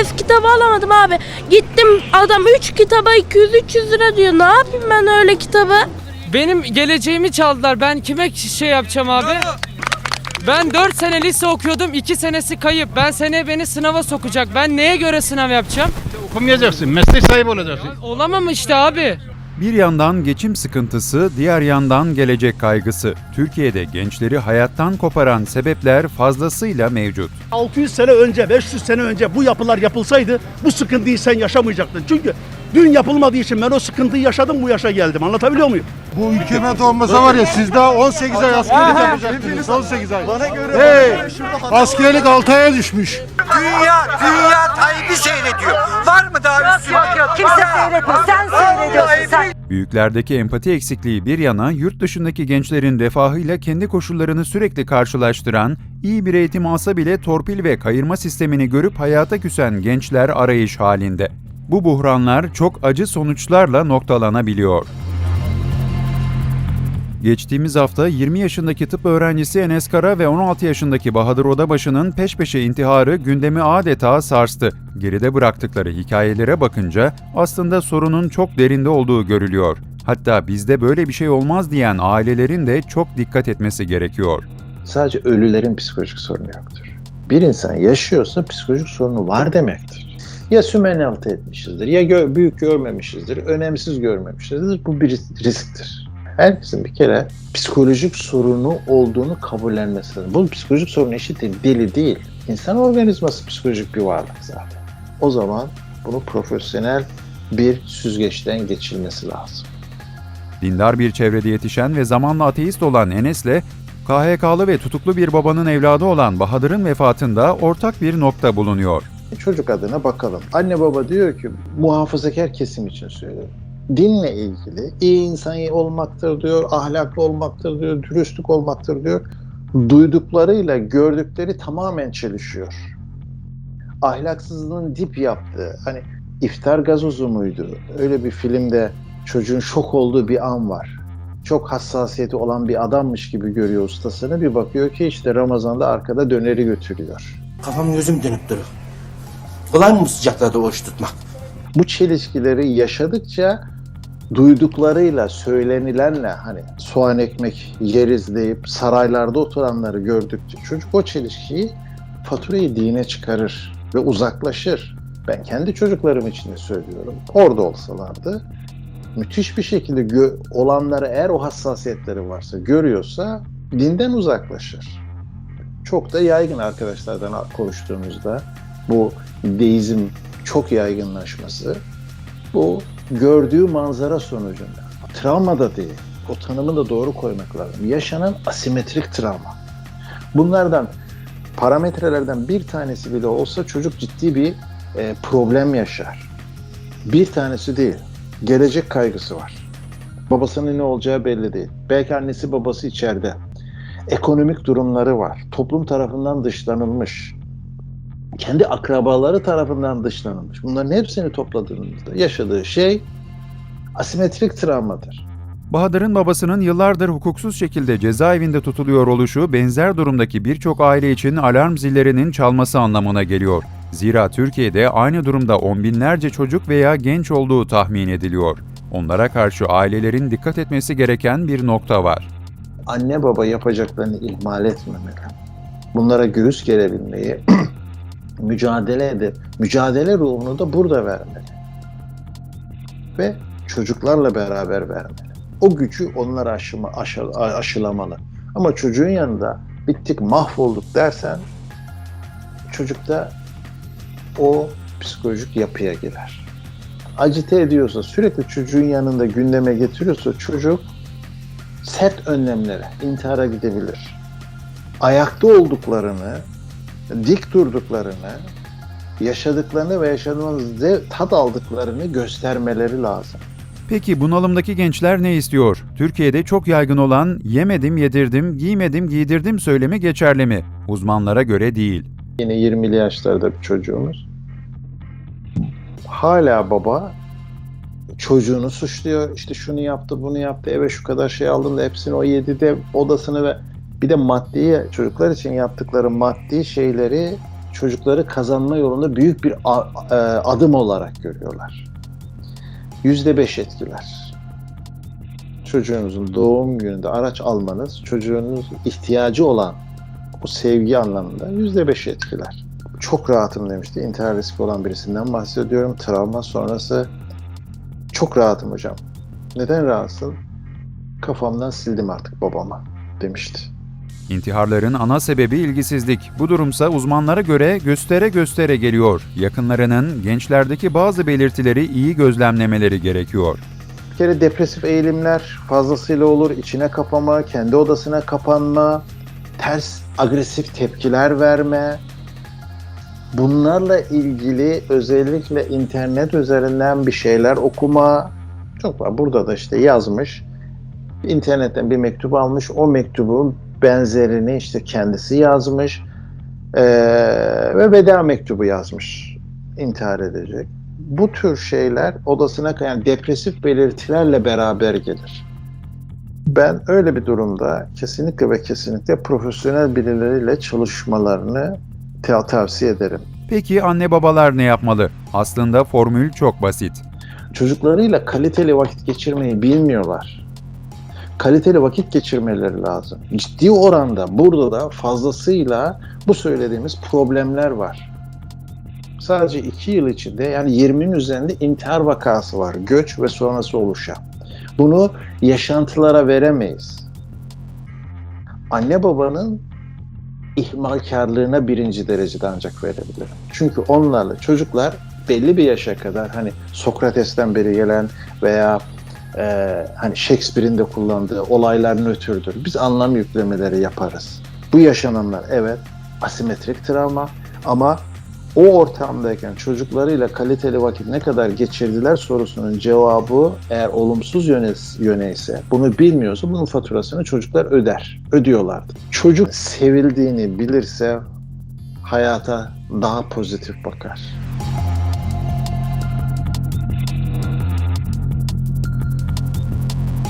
test kitabı alamadım abi. Gittim adam 3 kitaba 200-300 lira diyor. Ne yapayım ben öyle kitabı? Benim geleceğimi çaldılar. Ben kime şey yapacağım abi? Ben 4 sene lise okuyordum. 2 senesi kayıp. Ben seneye beni sınava sokacak. Ben neye göre sınav yapacağım? Okumayacaksın, meslek sahibi olacaksın. Olamam işte abi. Bir yandan geçim sıkıntısı, diğer yandan gelecek kaygısı. Türkiye'de gençleri hayattan koparan sebepler fazlasıyla mevcut. 600 sene önce, 500 sene önce bu yapılar yapılsaydı bu sıkıntıyı sen yaşamayacaktın. Çünkü dün yapılmadığı için ben o sıkıntıyı yaşadım bu yaşa geldim. Anlatabiliyor muyum? Bu hükümet olmasa var ya siz daha 18 ay askerlik yapacaktınız. 18 ay. Bana göre hey, askerlik 6 aya düşmüş. Dünya, dünya Tayyip'i seyrediyor. Var mı daha üstü? Yok yok kimse seyretmiyor. Sen. Büyüklerdeki empati eksikliği bir yana yurt dışındaki gençlerin refahıyla kendi koşullarını sürekli karşılaştıran, iyi bir eğitim alsa bile torpil ve kayırma sistemini görüp hayata küsen gençler arayış halinde. Bu buhranlar çok acı sonuçlarla noktalanabiliyor. Geçtiğimiz hafta 20 yaşındaki tıp öğrencisi Enes Kara ve 16 yaşındaki Bahadır Odabaşı'nın peş peşe intiharı gündemi adeta sarstı. Geride bıraktıkları hikayelere bakınca aslında sorunun çok derinde olduğu görülüyor. Hatta bizde böyle bir şey olmaz diyen ailelerin de çok dikkat etmesi gerekiyor. Sadece ölülerin psikolojik sorunu yoktur. Bir insan yaşıyorsa psikolojik sorunu var demektir. Ya sümenaltı etmişizdir, ya gö- büyük görmemişizdir, önemsiz görmemişizdir. Bu bir risktir. Herkesin bir kere psikolojik sorunu olduğunu kabullenmesi lazım. Bu psikolojik sorun eşittir deli değil. İnsan organizması psikolojik bir varlık zaten. O zaman bunu profesyonel bir süzgeçten geçilmesi lazım. Dindar bir çevrede yetişen ve zamanla ateist olan Enes'le KHK'lı ve tutuklu bir babanın evladı olan Bahadır'ın vefatında ortak bir nokta bulunuyor. Çocuk adına bakalım. Anne baba diyor ki muhafazakar kesim için söylüyorum. Dinle ilgili iyi insan olmaktır diyor, ahlaklı olmaktır diyor, dürüstlük olmaktır diyor. Duyduklarıyla gördükleri tamamen çelişiyor. Ahlaksızlığın dip yaptığı, hani iftar gazozu muydu? Öyle bir filmde çocuğun şok olduğu bir an var. Çok hassasiyeti olan bir adammış gibi görüyor ustasını. Bir bakıyor ki işte Ramazan'da arkada döneri götürüyor. Kafam gözüm dönüp durur. Kolay mı bu sıcaklarda oruç tutmak? bu çelişkileri yaşadıkça duyduklarıyla, söylenilenle hani soğan ekmek yeriz deyip saraylarda oturanları gördükçe çocuk o çelişkiyi faturayı dine çıkarır ve uzaklaşır. Ben kendi çocuklarım için de söylüyorum. Orada olsalardı müthiş bir şekilde gö- olanları eğer o hassasiyetleri varsa, görüyorsa dinden uzaklaşır. Çok da yaygın arkadaşlardan konuştuğumuzda bu deizm çok yaygınlaşması bu gördüğü manzara sonucunda. Travma da değil. O tanımı da doğru koymak lazım. Yaşanan asimetrik travma. Bunlardan parametrelerden bir tanesi bile olsa çocuk ciddi bir e, problem yaşar. Bir tanesi değil. Gelecek kaygısı var. Babasının ne olacağı belli değil. Belki annesi babası içeride. Ekonomik durumları var. Toplum tarafından dışlanılmış kendi akrabaları tarafından dışlanılmış. Bunların hepsini topladığımızda yaşadığı şey asimetrik travmadır. Bahadır'ın babasının yıllardır hukuksuz şekilde cezaevinde tutuluyor oluşu benzer durumdaki birçok aile için alarm zillerinin çalması anlamına geliyor. Zira Türkiye'de aynı durumda on binlerce çocuk veya genç olduğu tahmin ediliyor. Onlara karşı ailelerin dikkat etmesi gereken bir nokta var. Anne baba yapacaklarını ihmal etmemeli. Bunlara göğüs gerebilmeyi, mücadele edip, mücadele ruhunu da burada vermeli. Ve çocuklarla beraber vermeli. O gücü onlara aşıma, aşı, aşılamalı. Ama çocuğun yanında bittik, mahvolduk dersen çocuk da o psikolojik yapıya girer. Acite ediyorsa, sürekli çocuğun yanında gündeme getiriyorsa çocuk sert önlemlere, intihara gidebilir. Ayakta olduklarını, dik durduklarını, yaşadıklarını ve yaşadığımızda tat aldıklarını göstermeleri lazım. Peki bunalımdaki gençler ne istiyor? Türkiye'de çok yaygın olan yemedim yedirdim, giymedim giydirdim söylemi geçerli mi? Uzmanlara göre değil. Yine 20'li yaşlarda bir çocuğumuz. Hala baba çocuğunu suçluyor. İşte şunu yaptı, bunu yaptı, eve şu kadar şey aldın da hepsini o yedi de odasını ve bir de maddi çocuklar için yaptıkları maddi şeyleri çocukları kazanma yolunda büyük bir e, adım olarak görüyorlar. Yüzde beş etkiler. Çocuğunuzun doğum gününde araç almanız, çocuğunuz ihtiyacı olan o sevgi anlamında yüzde beş etkiler. Çok rahatım demişti. İntihar riski olan birisinden bahsediyorum. Travma sonrası çok rahatım hocam. Neden rahatsın? Kafamdan sildim artık babama demişti. İntiharların ana sebebi ilgisizlik. Bu durumsa uzmanlara göre göstere göstere geliyor. Yakınlarının gençlerdeki bazı belirtileri iyi gözlemlemeleri gerekiyor. Bir kere depresif eğilimler fazlasıyla olur. İçine kapama, kendi odasına kapanma, ters agresif tepkiler verme. Bunlarla ilgili özellikle internet üzerinden bir şeyler okuma çok var. Burada da işte yazmış. İnternetten bir mektup almış. O mektubun benzerini işte kendisi yazmış. Ee, ve veda mektubu yazmış. İntihar edecek bu tür şeyler odasına kayan depresif belirtilerle beraber gelir. Ben öyle bir durumda kesinlikle ve kesinlikle profesyonel birileriyle çalışmalarını te- tavsiye ederim. Peki anne babalar ne yapmalı? Aslında formül çok basit. Çocuklarıyla kaliteli vakit geçirmeyi bilmiyorlar. Kaliteli vakit geçirmeleri lazım. Ciddi oranda burada da fazlasıyla bu söylediğimiz problemler var. Sadece iki yıl içinde yani 20'nin üzerinde intihar vakası var. Göç ve sonrası oluşan. Bunu yaşantılara veremeyiz. Anne babanın ihmalkarlığına birinci derecede ancak verebilirim. Çünkü onlarla çocuklar belli bir yaşa kadar hani Sokrates'ten beri gelen veya e, hani Shakespeare'in de kullandığı olaylar nötrdür. Biz anlam yüklemeleri yaparız. Bu yaşananlar evet asimetrik travma ama o ortamdayken çocuklarıyla kaliteli vakit ne kadar geçirdiler sorusunun cevabı eğer olumsuz yöne, yöne ise bunu bilmiyorsa bunun faturasını çocuklar öder. Ödüyorlardı. Çocuk sevildiğini bilirse hayata daha pozitif bakar.